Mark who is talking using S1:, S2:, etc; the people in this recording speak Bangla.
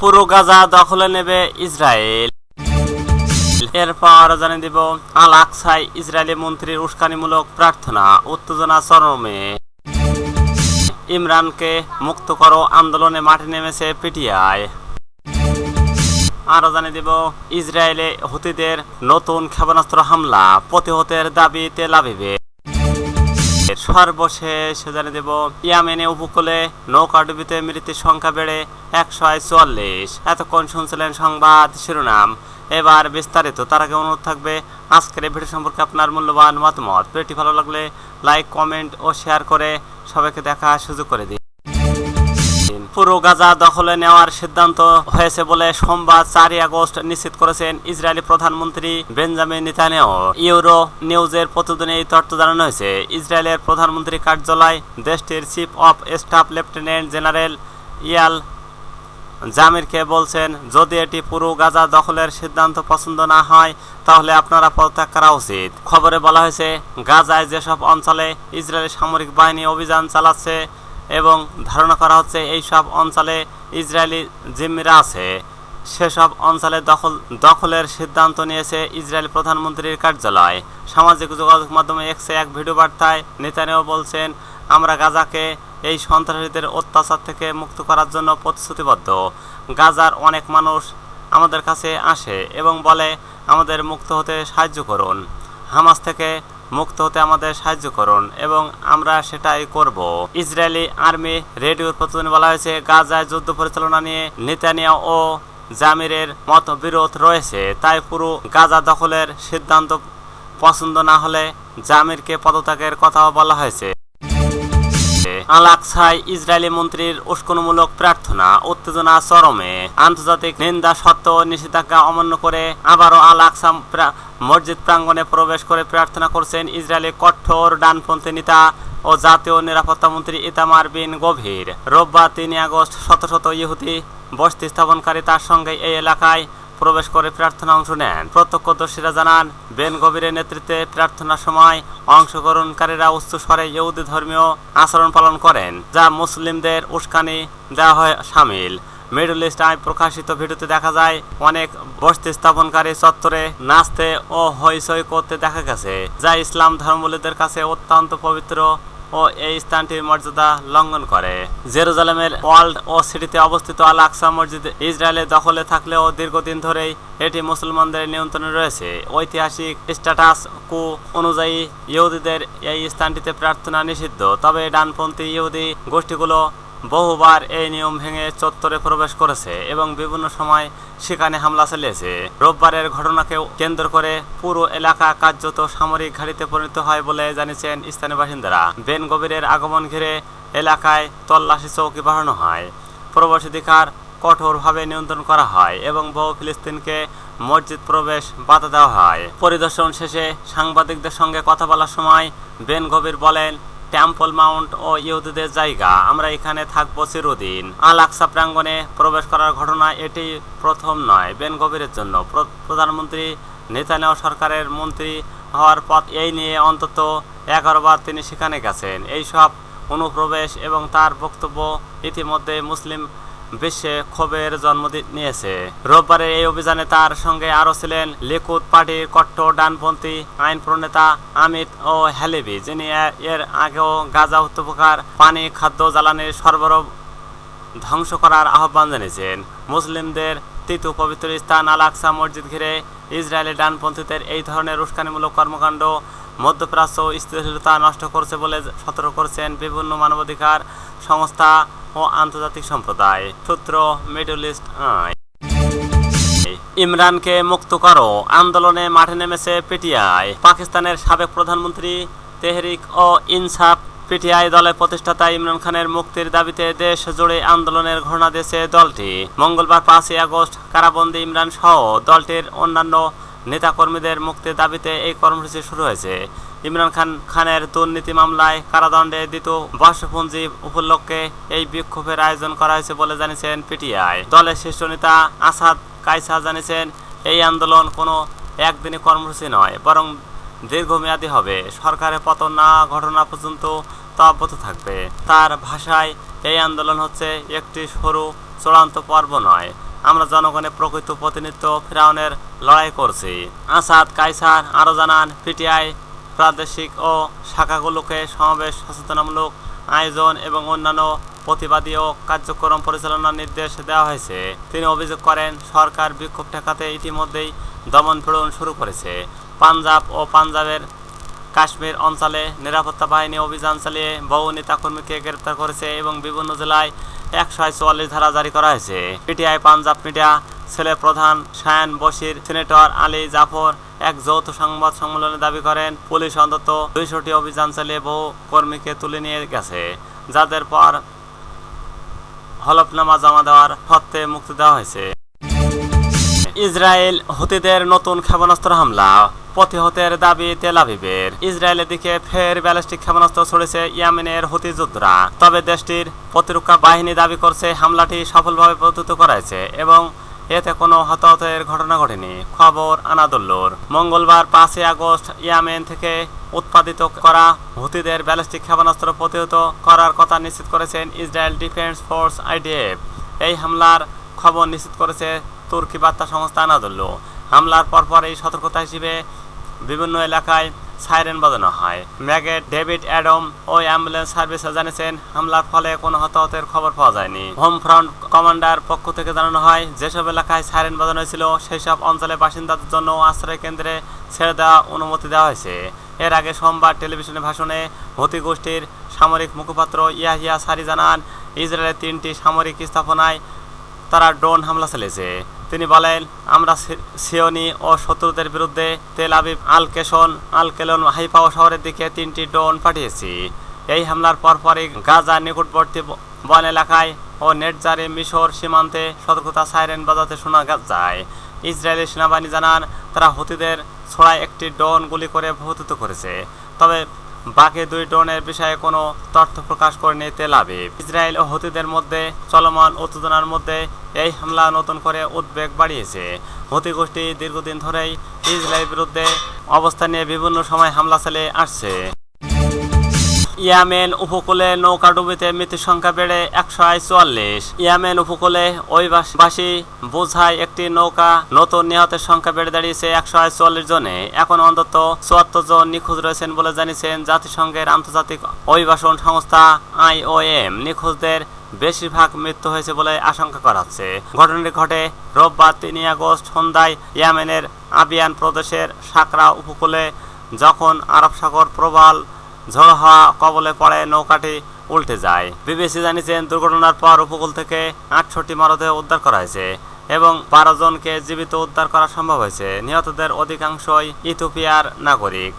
S1: পুরো গাজা দখলে নেবে ইসরায়েল। এরপর জানিয়ে দিব আল আকসাই ইসরায়েলি মন্ত্রীর উস্কানিমূলক প্রার্থনা, উত্তেজনা চরমে। ইমরানকে মুক্ত করো, আন্দোলনে মাঠে নেমেছে পিটিআই। আরও জানিয়ে দিব, ইসরায়েলে হুতিদের নতুন ক্ষেপণাস্ত্র হামলা, প্রতিহতের দাবি তেল আবিবে। সর্বশেষ জানিয়ে দেব, ইয়ামেনে উপকূলে নৌকা ডুবিতে মৃত্যুর সংখ্যা বেড়ে একশো চুয়াল্লিশ এতক্ষণ শুনছিলেন সংবাদ শিরোনাম। এবার বিস্তারিত, তার আগে অনুরোধ থাকবে, আজকের এই ভিডিও সম্পর্কে আপনার মূল্যবান মতামত। ভিডিওটি ভালো লাগলে লাইক, কমেন্ট ও শেয়ার করে সবাইকে দেখা সুযোগ করে দিন। পুরো গাজা দখলে নেওয়ার সিদ্ধান্ত হয়েছে বলে সোমবার চারই আগস্ট নিশ্চিত করেছেন ইসরায়েলি প্রধানমন্ত্রী বেঞ্জামিন নেতানিয়াহু। ইউরো নিউজের প্রতিদিন এই তথ্য জানানো হয়েছে, ইসরায়েলের প্রধানমন্ত্রী কার্যালয় দেশটির chief of staff lieutenant general Eyal জামিরকে বলছেন, যদি এটি পুরো গাজা দখলের সিদ্ধান্ত পছন্দ না হয়, তাহলে আপনারা পদত্যাগ করা উচিত। খবরে বলা হয়েছে, গাজায় যেসব অঞ্চলে ইসরায়েলি সামরিক বাহিনী অভিযান চালাচ্ছে এবং ধারণা করা হচ্ছে এই সব অঞ্চলে ইসরায়েলি জিম্মিরা আছে। সেসব অঞ্চলে দখল, দখলের সিদ্ধান্ত নিয়েছে ইসরায়েল প্রধানমন্ত্রীর কার্যালয়। সামাজিক যোগাযোগ মাধ্যমে এক্সে এক ভিডিও বার্তায় নেতানিয়াহু বলছেন, আমরা গাজাকে এই সন্ত্রাসীদের অত্যাচার থেকে মুক্ত করার জন্য প্রতিশ্রুতিবদ্ধ। গাজার অনেক মানুষ আমাদের কাছে আসে এবং বলে, আমাদের মুক্ত হতে সাহায্য করুন। হামাস থেকে মুক্ত হতে আমাদের সাহায্য করুন এবং আমরা সেটাই করব। ইসরায়েলি আর্মি রেডিওর প্রতিদিন বলা হয়েছে, গাজায় যুদ্ধ পরিচালনা নিয়ে নেতানিয়া ও জামিরের মতবিরোধ রয়েছে। তাই পুরো গাজা দখলের সিদ্ধান্ত পছন্দ না হলে জামিরকে পদত্যাগের কথাও বলা হয়েছে। আলাকসাই ইসরায়েলি মন্ত্রীর উস্কনমূলক প্রার্থনা উত্তেজনা চরমে। আন্তর্জাতিক নিন্দা সত্ত্বেও নিষেধাজ্ঞা অমান্য করে আবারও আল মসজিদ প্রাঙ্গণে প্রবেশ করে প্রার্থনা করছেন ইসরায়েলি কঠোর ডানপন্থী নেতা ও জাতীয় নিরাপত্তা মন্ত্রী ইতামার বিন গভীর। রোববার তিন আগস্ট শত শত ইহুদি বসতি স্থাপনকারী তার সঙ্গে এই এলাকায় প্রবেশ করে প্রার্থনা অংশ নেন। প্রত্যক্ষদর্শীরা জানান, বেন গভীরের নেতৃত্বে প্রার্থনার সময় অংশগ্রহণকারীরা উচ্চ স্বরে ইহুদি ধর্মীয় আচরণ পালন করেন, যা মুসলিমদের উস্কানি দেওয়া হয় সামিল। মিডল ইস্ট আই প্রকাশিত ভিডিওতে দেখা যায়, অনেক বসতি স্থাপনকারী চত্বরে নাচতে ও হইচই করতে দেখা গেছে, যা ইসলাম ধর্মবলীদের কাছে অত্যন্ত পবিত্র ও এই স্থানটির মর্যাদা লঙ্ঘন করে। জেরুজালেমের ওয়ার্ল্ড ও সিটিতে অবস্থিত আল আকসা মসজিদ ইসরায়েলের দখলে থাকলেও দীর্ঘদিন ধরেই এটি মুসলমানদের নিয়ন্ত্রণে রয়েছে। ঐতিহাসিক স্ট্যাটাস কু অনুযায়ী ইহুদিদের এই স্থানটিতে প্রার্থনা নিষিদ্ধ। তবে ডানপন্থী ইহুদি গোষ্ঠীগুলো বহুবার এই নিয়ম ভেঙে চত্বরে প্রবেশ করেছে এবং বিভিন্ন সময় সেখানে হামলা চালিয়েছে। রোববারের ঘটনাকে কেন্দ্র করে পুরো এলাকা কার্যত সামরিক ঘাঁটিতে পরিণত হয় বলে জানিয়েছেন স্থানীয় বাসিন্দারা। বেন গভীরের আগমন ঘিরে এলাকায় তল্লাশি চৌকি বাড়ানো হয়। প্রবাসীধিকার কঠোরভাবে নিয়ন্ত্রণ করা হয় এবং বহু ফিলিস্তিনকে মসজিদ প্রবেশ বাধা দেওয়া হয়। পরিদর্শন শেষে সাংবাদিকদের সঙ্গে কথা বলার সময় বেন গভীর বলেন টেম্পল মাউন্ট ও ইহুদিদের জায়গা। আমরা এখানে থাকব চিরদিন। আল আকসা প্রাঙ্গনে প্রবেশ করার ঘটনা এটি প্রথম নয়। বেন গভীরের জন্য প্র- প্রধানমন্ত্রী নেতানিয়াহু সরকারের মন্ত্রী হওয়ার পথ এই নিয়ে অন্তত এগারোবার তিনি সেখানে গেছেন। এইসব অনুপ্রবেশ এবং তার বক্তব্য ইতিমধ্যে মুসলিম বিশ্বে ক্ষোভের জন্ম নিয়েছে। রোববারের এই অভিযানে তার সঙ্গে আরও ছিলেন লিকুদ পার্টির কট্টর ডানপন্থী আইন প্রণেতা আমিত ও হ্যালিবি যিনি এর আগেও গাজা উপত্যকার পানি খাদ্য জ্বালানির সরবরাহ ধ্বংস করার আহ্বান জানিয়েছেন। মুসলিমদের তৃতীয় পবিত্র স্থান আল আকসা মসজিদ ঘিরে ইসরায়েলি ডানপন্থীদের এই ধরনের উস্কানিমূলক কর্মকাণ্ড মধ্যপ্রাচ্য স্থিতিশীলতা নষ্ট করছে বলে সতর্ক করেছেন বিভিন্ন মানবাধিকার সংস্থা ও আন্তর্জাতিক সম্প্রদায়। সূত্র মিডল ইস্ট ইমরানকে মুক্ত করো, আন্দোলনে মাঠে নেমেছে পিটিআই। পাকিস্তানের সাবেক প্রধানমন্ত্রী তেহরিক ও ইনসাফ পিটিআই দলের প্রতিষ্ঠাতা ইমরান খানের মুক্তির দাবিতে দেশ জুড়ে আন্দোলনের ঘোষণা দিয়েছে দলটি। মঙ্গলবার পাঁচই আগস্ট কারাবন্দী ইমরান সহ দলটির অন্যান্য নেতাকর্মীদের মুক্তির দাবিতে এই কর্মসূচি শুরু হয়েছে। ইমরান খান খানের দুর্নীতি মামলায় কারাদণ্ডে দ্বিতীয় বর্ষপঞ্জি উপলক্ষে এই বিক্ষোভের আয়োজন করা হয়েছে বলে জানিয়েছেন পিটিআই। দলের শীর্ষ নেতা আসাদ কাইসা জানিয়েছেন, এই আন্দোলন কোনো একদিনের কর্মসূচি নয়, বরং দীর্ঘমেয়াদী হবে। সরকারের পতন না ঘটনা পর্যন্ত তা থাকবে। তার ভাষায়, এই আন্দোলন হচ্ছে একটি সরু, চূড়ান্ত পর্ব নয়। আমরা জনগণের প্রকৃত প্রতিনিধিত্ব ফেরাউনের লড়াই করছি। আসাদ কাইসার আরও জানান পিটিআই, প্রাদেশিক ও শাখাগুলোকে সমাবেশ সচেতনামূলক আয়োজন এবং অন্যান্য প্রতিবাদী ও কার্যক্রম পরিচালনার নির্দেশ দেওয়া হয়েছে। তিনি অভিযোগ করেন, সরকার বিক্ষোভ ঠেকাতে ইতিমধ্যেই দমন পীড়ন শুরু করেছে। পাঞ্জাব ও পাঞ্জাবের কাশ্মীর অঞ্চলে নিরাপত্তা বাহিনী অভিযান চালিয়ে বহু নেতাকর্মীকে গ্রেপ্তার করেছে এবং বিভিন্ন জেলায় একশো চুয়াল্লিশ ধারা জারি করা হয়েছে। পিটিআই পাঞ্জাব মিডিয়া, ছেলে প্রধান বশির, সিনেটর আলী জাফর এক যৌথ সংবাদ সম্মেলনে দাবি করেন, পুলিশ অন্তত দুইশোটি অভিযান চালিয়ে বহু কর্মীকে তুলে নিয়ে গেছে, যাদের পর হলফনামা জমা দেওয়ার সত্ত্বে মুক্তি দেওয়া হয়েছে। ইসরায়েল হুতিদের নতুন ক্ষেপণাস্ত্র হামলা। প্রতিহতের দাবি তেল আবিবের। ইসরায়েলের দিকে ফের ব্যালিস্টিক ক্ষেপণাস্ত্র ছড়েছে ইয়ামেনের হুতি যোদ্ধারা। তবে দেশটির প্রতিরক্ষা বাহিনী দাবি করছে হামলাটি সফলভাবে প্রতিহত করা হয়েছে এবং এতে কোনো হতাহতের ঘটনা ঘটেনি। খবর আনাদুল্লোর। মঙ্গলবার পাঁচই আগস্ট ইয়ামেন থেকে উৎপাদিত করা হুতিদের ব্যালিস্টিক ক্ষেপণাস্ত্র প্রতিহত করার কথা নিশ্চিত করেছেন ইসরায়েল ডিফেন্স ফোর্স আইডিএফ। এই হামলার খবর নিশ্চিত করেছে তুর্কি বার্তা সংস্থা আনাদুল্লো হামলার পরপরই সতর্কতা হিসেবে বিভিন্ন এলাকায় সাইরেন বাজানো হয়। ম্যাগেট ডেভিড অ্যাডম ও অ্যাম্বুলেন্স সার্ভিসে জানিয়েছেন, হামলার ফলে কোনো হতাহতের খবর পাওয়া যায়নি। হোম ফ্রন্ট কমান্ডার পক্ষ থেকে জানানো হয়, যেসব এলাকায় সাইরেন বাজানো হয়েছিল সেই সব অঞ্চলে বাসিন্দাদের জন্য আশ্রয় কেন্দ্রে ছেড়ে দেওয়া অনুমতি দেওয়া হয়েছে। এর আগে সোমবার টেলিভিশনে ভাষণে হতি গোষ্ঠীর সামরিক মুখপাত্র ইয়াহিয়া সারি জানান, ইসরায়েলের তিনটি সামরিক স্থাপনায় তারা ড্রোন হামলা চালিয়েছে। তিনি বলেন, আমরা সিওনি ও শত্রুদের বিরুদ্ধে তেল আবিব আল কেশন আল কেলন হাইফা ও শহরের দিকে তিনটি ড্রোন পাঠিয়েছি। এই হামলার পরপরই গাজা নিকটবর্তী বন এলাকায় ও নেটজারে মিশর সীমান্তে সতর্কতা সাইরেন বাজাতে শোনা যায়। ইসরায়েলি সেনাবাহিনী জানান, তারা হুতিদের ছড়ায় একটি ড্রোন গুলি করে ভূতিত করেছে। তবে বাকি দুই ড্রোনের বিষয়ে কোনো তথ্য প্রকাশ করেনি তেল আবিব। ইসরায়েল ও হতিদের মধ্যে চলমান উত্তেজনার মধ্যে এই হামলা নতুন করে উদ্বেগ বাড়িয়েছে। হতি গোষ্ঠী দীর্ঘদিন ধরেই ইসরায়েলের বিরুদ্ধে অবস্থান নিয়ে বিভিন্ন সময় হামলা চালিয়ে আসছে। ইয়ামেন উপকূলে নৌকা ডুবিতে মৃত্যুর সংখ্যা বেড়ে একশো চুয়াল্লিশ ইয়ামেন উপকূলে অভিবাসী বোঝায় একটি নৌকা নতুন নিহতের সংখ্যা বেড়ে দাঁড়িয়েছে একশো চুয়াল্লিশ জনে। এখন অন্তত চুয়াত্তর জন নিখোঁজ রয়েছেন বলে জানিয়েছেন জাতিসংঘের আন্তর্জাতিক অভিবাসন সংস্থা আইওএম। নিখোঁজদের বেশিরভাগ মৃত্যু হয়েছে বলে আশঙ্কা করা হচ্ছে। ঘটনাটি ঘটে রোববার তিনই আগস্ট সন্ধ্যায় ইয়ামেনের আবিয়ান প্রদেশের সাকরা উপকূলে, যখন আরব সাগর প্রবাল ঝড় হওয়া কবলে পড়ে, নৌকাটি উল্টে যায়। বিবিসি জানিয়েছেন, দুর্ঘটনার পর উপকূল থেকে আটষট্টি মরদেহ উদ্ধার করা হয়েছে এবং বারো জনকে জীবিত উদ্ধার করা সম্ভব হয়েছে। নিহতদের অধিকাংশই ইথিওপিয়ার নাগরিক।